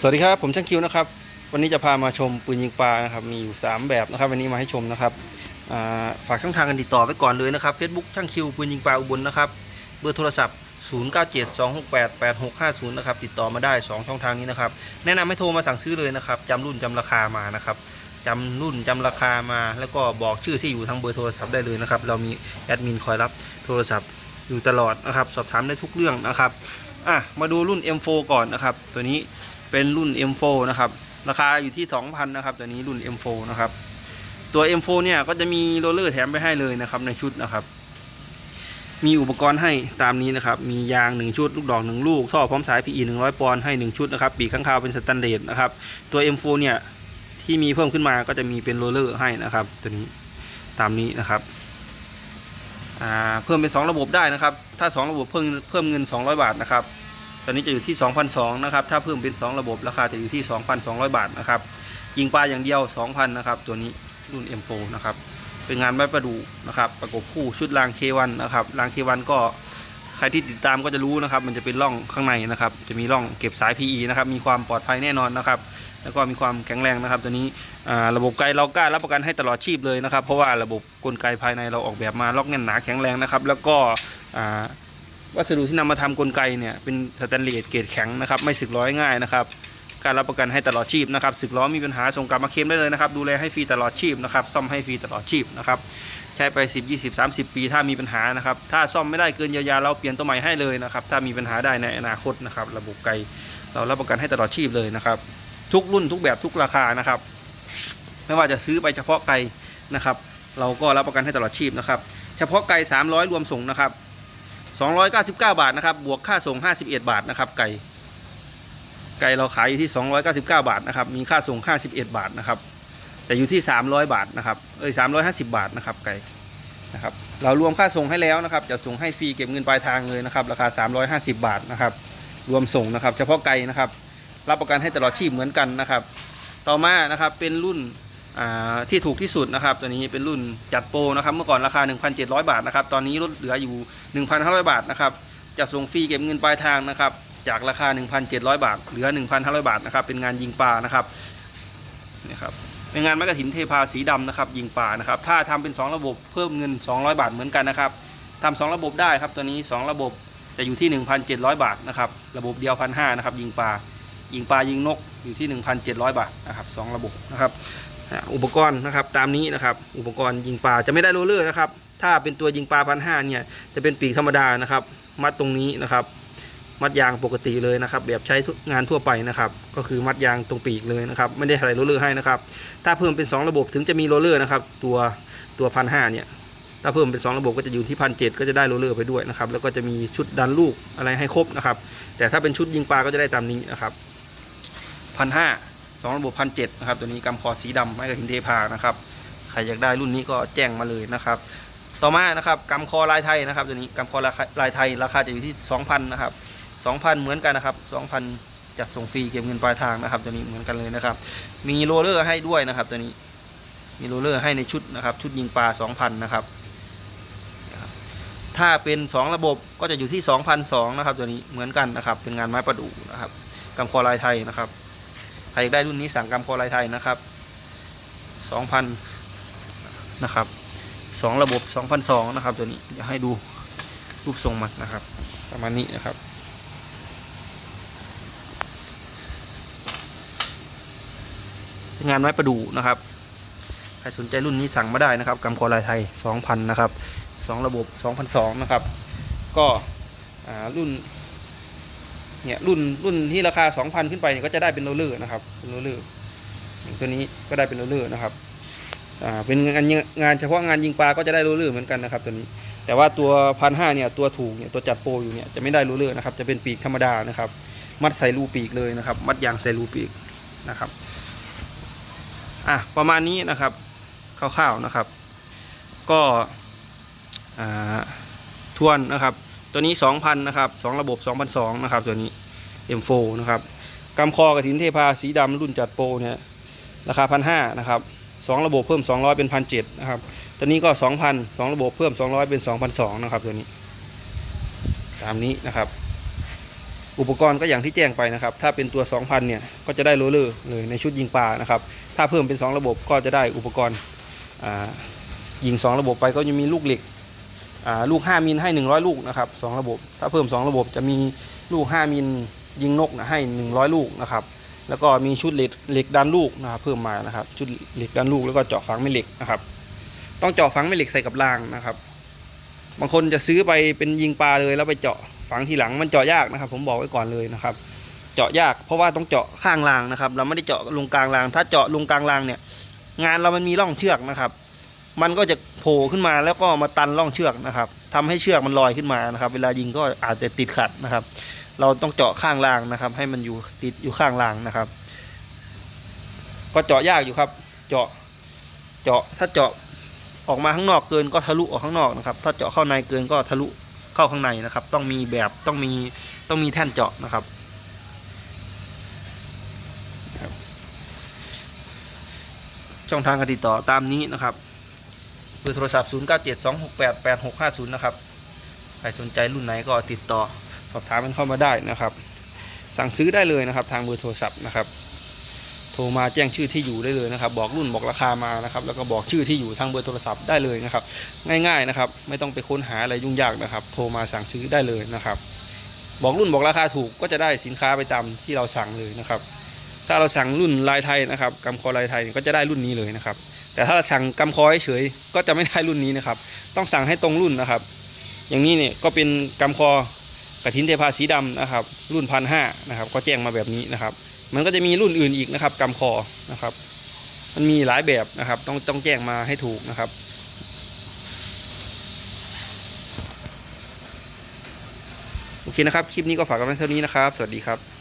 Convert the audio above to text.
สวัสดีครับ ผมช่างคิวนะครับ วันนี้จะพามาชมปืนยิงปลานะครับ มีอยู่ 3 แบบนะครับ วันนี้มาให้ชมนะครับาฝากช่องทางการติดต่อไว้ก่อนเลยนะครับ Facebook ช่างคิวปืนยิงปลาอุบลนะครับเบอร์โทรศัพท์ 0972688650 นะครับ ติดต่อมาได้ 2 ช่องทางนี้นะครับ แนะนำให้โทรมาสั่งซื้อเลยนะครับจำรุ่นจำราคามานะครับจำรุ่นจำราคามา แล้วก็บอกชื่อที่อยู่ทางเบอร์โทรศัพท์ได้เลยนะครับ เรามีแอดมินคอยรับโทรศัพท์อยู่ตลอดนะครับ สอบถามได้ทุกเรื่องนะครับอะมาดูรุ่น M4 ก่อนนะครับ ตัวนี้ เป็นรุ่น M4 นะครับ ราคาอยู่ที่ 2,000 นะครับตัวนี้รุ่น M4 นะครับ ตัว M4 เนี่ยก็จะมีโรลเลอร์แถมไปให้เลยนะครับในชุดนะครับ มีอุปกรณ์ให้ตามนี้นะครับ มียาง 1 ชุด ลูกดอก 1 ลูก ท่อพร้อมสาย PE 100 ปอนด์ให้ 1 ชุดนะครับ ปีกข้างคาวเป็นสแตนเลสนะครับ ตัว M4 เนี่ยที่มีเพิ่มขึ้นมาก็จะมีเป็นโรลเลอร์ให้นะครับ ตัวนี้ตามนี้นะครับเพิ่มเป็น 2 ระบบได้นะครับ ถ้า 2 ระบบเพิ่มเพิ่มเงิน 200 บาทนะครับ อนนี้จะอยู่ที่ 2,200นะครับ ถ้าเพิ่มเป็น 2 ระบบราคาจะอยู่ที่ 2,200 บาทนะครับยิงปลาอย่างเดียว 2,000นะครับตัวนี้รุ่น M4 นะครับเป็นงานไม้ประดูนะครับประกบคู่ชุดราง K1 นะครับราง K1 ก็ใครที่ติดตามก็จะรู้นะครับ มันจะเป็นร่องข้างในนะครับ จะมีร่องเก็บสาย PE นะครับ มีความปลอดภัยแน่นอนนะครับ แล้วก็มีความแข็งแรงนะครับ ตัวนี้ระบบไกลเรากล้ารับประกันให้ตลอดชีพเลยนะครับ เพราะว่าระบบกลไกภายในเราออกแบบมาล็อกแน่นหนาแข็งแรงนะครับ แล้วก็ วัสดุที่นำมาทำกลไกเนี่ยเป็นสแตนเลสเกรดแข็งนะครับ ไม่สึกล้อยง่ายนะครับ การรับประกันให้ตลอดชีพนะครับสึกล้อมีปัญหาส่งกลับมาเคลมได้เลยนะครับ ดูแลให้ฟรีตลอดชีพนะครับ ซ่อมให้ฟรีตลอดชีพนะครับ ใช้ไป 10 20 30 ปีถ้ามีปัญหานะครับ ถ้าซ่อมไม่ได้เกินยียวยาเราเปลี่ยนตัวใหม่ให้เลยนะครับ ถ้ามีปัญหาได้ในอนาคตนะครับ ระบบไกลเรารับประกันให้ตลอดชีพเลยนะครับ ทุกรุ่นทุกแบบทุกราคานะครับ ไม่ว่าจะซื้อไปเฉพาะไกลนะครับ เราก็รับประกันให้ตลอดชีพนะครับ เฉพาะไกล300 รวมส่งนะครับ 299 บาทนะครับ บวกค่าส่ง 51 บาทนะครับ ไก่ ไก่เราขายอยู่ที่ 299 บาทนะครับ มีค่าส่ง 51 บาทนะครับ แต่อยู่ที่ 300 บาทนะครับ เอ้ย350 บาทนะครับ ไก่ นะครับ เรารวมค่าส่งให้แล้วนะครับ จะส่งให้ฟรีเก็บเงินปลายทางเลยนะครับ ราคา 350 บาทนะครับ รวมส่งนะครับ เฉพาะไก่นะครับ รับประกันให้ตลอดชีพเหมือนกันนะครับ ต่อมานะครับ เป็นรุ่น ที่ถูกที่สุดนะครับ ตัวนี้เป็นรุ่นจัดโปรนะครับ เมื่อก่อนราคา 1,700 บาทนะครับ ตอนนี้ลดเหลืออยู่ 1,500 บาทนะครับ จะส่งฟรีเก็บเงินปลายทางนะครับ จากราคา 1,700 บาท เหลือ 1,500 บาทนะครับ เป็นงานยิงปลานะครับนี่ครับเป็นงานไม้กระถินเทพาสีดำนะครับ ยิงปลานะครับ ถ้าทำเป็น 2 ระบบเพิ่มเงิน 200 บาทเหมือนกันนะครับทำสองระบบได้ครับ ตัวนี้ 2 ระบบจะอยู่ที่ 1,700 บาทนะครับ ระบบเดียว1,500นะครับ ยิงปลา ยิงปลายิงนกอยู่ที่ 1,700 บาทนะครับสองระบบนะครับ อุปกรณ์นะครับตามนี้นะครับ อุปกรณ์ยิงปลาจะไม่ได้โรเลอร์นะครับ ถ้าเป็นตัวยิงปลาพันห้าเนี่ยจะเป็นปีกธรรมดานะครับ มัดตรงนี้นะครับ มัดยางปกติเลยนะครับ แบบใช้งานทั่วไปนะครับ ก็คือมัดยางตรงปีกเลยนะครับ ไม่ได้ใส่โรเลอร์ให้นะครับ ถ้าเพิ่มเป็น 2 ระบบถึงจะมีโรเลอร์นะครับ ตัวตัวพันห้าเนี่ยถ้าเพิ่มเป็น 2 ระบบก็จะอยู่ที่พันเก็จะได้โรเลอร์ไปด้วยนะครับ แล้วก็จะมีชุดดันลูกอะไรให้ครบนะครับ แต่ถ้าเป็นชุดยิงปลาก็จะได้ตามนี้นะครับพันห้า สองระบบพันเจ็ดนะครับ ตัวนี้กำคอสีดำไม้กระถินเทพานะครับ ใครอยากได้รุ่นนี้ก็แจ้งมาเลยนะครับ ต่อมานะครับกำคอลายไทยนะครับ ตัวนี้กำคอลายไทยราคาจะอยู่ที่2,000นนะครับ2,000เหมือนกันนะครับ2,000จัดส่งฟรีเก็บเงินปลายทางนะครับ ตัวนี้เหมือนกันเลยนะครับ มีโรเลอร์ให้ด้วยนะครับ ตัวนี้ มีโรเลอร์ให้ในชุดนะครับ ชุดยิงปลา2,000นนะครับ ถ้าเป็น 2 ระบบก็จะอยู่ที่2,200นะครับ ตัวนี้เหมือนกันนะครับ เป็นงานไม้ประดู่นะครับกำคอลายไทยนะครับ ใครอยากได้รุ่นนี้สั่งกำคอลายไทยนะครับ2,000นะครับ2ระบบ2,200นะครับ ตัวนี้เดี๋ยวให้ดูรูปทรงมันนะครับ ประมาณนี้นะครับ งานไม้ประดู่นะครับ ใครสนใจรุ่นนี้สั่งมาได้นะครับกำคอลายไทย2,000นะครับ2ระบบ2,200นะครับ ก็รุ่น เนี่ยรุ่นรุ่นที่ราคา 2,000 ขึ้นไปเนี่ยก็จะได้เป็นโรลเลอร์นะครับเป็นโรลเลอร์ตัวนี้ก็ได้เป็นโรลเลอร์นะครับอ่าเป็นงานงานเฉพาะงานยิงปลาก็จะได้โรลเลอร์เหมือนกันนะครับตัวนี้ แต่ว่าตัวพันห้าเนี่ยตัวถูกเนี่ยตัวจัดโปรอยู่เนี่ยจะไม่ได้โรลเลอร์นะครับจะเป็นปีกธรรมดานะครับ มัดใส่รูปีกเลยนะครับ มัดยางใส่รูปีกนะครับอะประมาณนี้นะครับคร่าวๆนะครับ ก็อ่าทวนนะครับ ตัวนี้ 2,000 นะครับ2ระบบ2,200นะครับ ตัวนี้ M4 นะครับกำคอกระถินเทพาสีดำรุ่นจัดโปรเนี่ยราคา 1,500นะครับ2ระบบเพิ่ม 200 เป็น 1,700นะครับ ตัวนี้ก็ 2,000 2 ระบบเพิ่ม 200 เป็น 2,200นะครับ ตัวนี้ ตามนี้นะครับ อุปกรณ์ก็อย่างที่แจ้งไปนะครับ ถ้าเป็นตัว 2,000 เนี่ย ก็จะได้โรลเลอร์เลยในชุดยิงปลานะครับ ถ้าเพิ่มเป็น 2 ระบบก็จะได้อุปกรณ์ยิง 2 ระบบไปก็จะมีลูกเหล็ก ลูก 5มิลให้ 100 ลูกนะครับสองระบบ ถ้าเพิ่ม 2 ระบบจะมีลูก 5มิลยิงนกนะให้ 100 ลูกนะครับ แล้วก็มีชุดเหล็กเหล็กดันลูกนะครับเพิ่มมานะครับ ชุดเหล็กดันลูกแล้วก็เจาะฝังแม่เหล็กนะครับ ต้องเจาะฝังแม่เหล็กใส่กับรางนะครับ บางคนจะซื้อไปเป็นยิงปลาเลยแล้วไปเจาะฝังทีหลังมันเจาะยากนะครับ ผมบอกไว้ก่อนเลยนะครับ เจาะยากเพราะว่าต้องเจาะข้างรางนะครับ เราไม่ได้เจาะลงกลางราง ถ้าเจาะลงกลางรางเนี่ย งานเรามันมีร่องเชือกนะครับ มันก็จะโผล่ขึ้นมาแล้วก็มาตันร่องเชือกนะครับทำให้เชือกมันลอยขึ้นมานะครับ เวลายิงก็อาจจะติดขัดนะครับ เราต้องเจาะข้างรางนะครับ ให้มันอยู่ติดอยู่ข้างรางนะครับ ก็เจาะยากอยู่ครับ เจาะเจาะถ้าเจาะออกมาข้างนอกเกินก็ทะลุออกข้างนอกนะครับ ถ้าเจาะเข้าในเกินก็ทะลุเข้าข้างในนะครับ ต้องมีแบบต้องมีต้องมีแท่นเจาะนะครับช่องทางการติดต่อตามนี้นะครับ เบอร์โทรศัพท์ 0 9 7 2 6 8 8 6 5 0 นะครับ ใครสนใจรุ่นไหนก็ติดต่อสอบถามมันเข้ามาได้นะครับ สั่งซื้อได้เลยนะครับ ทางเบอร์โทรศัพท์นะครับ โทรมาแจ้งชื่อที่อยู่ได้เลยนะครับ บอกรุ่นบอกราคามานะครับ แล้วก็บอกชื่อที่อยู่ทางเบอร์โทรศัพท์ได้เลยนะครับ ง่ายๆนะครับ ไม่ต้องไปค้นหาอะไรยุ่งยากนะครับ โทรมาสั่งซื้อได้เลยนะครับ บอกรุ่นบอกราคาถูกก็จะได้สินค้าไปตามที่เราสั่งเลยนะครับ ถ้าเราสั่งรุ่นลายไทยนะครับกำคอลายไทยก็จะได้รุ่นนี้เลยนะครับ แต่ถ้าสั่งกำคอเฉยก็จะไม่ได้รุ่นนี้นะครับ ต้องสั่งให้ตรงรุ่นนะครับ อย่างนี้เนี่ยก็เป็นกำคอกระถินเทพาสีดำนะครับ รุ่นพันห้านะครับก็แจ้งมาแบบนี้นะครับ มันก็จะมีรุ่นอื่นอีกนะครับกำคอนะครับ มันมีหลายแบบนะครับ ต้องต้องแจ้งมาให้ถูกนะครับโอเคนะครับ คลิปนี้ก็ฝากกันไว้เท่านี้นะครับ สวัสดีครับ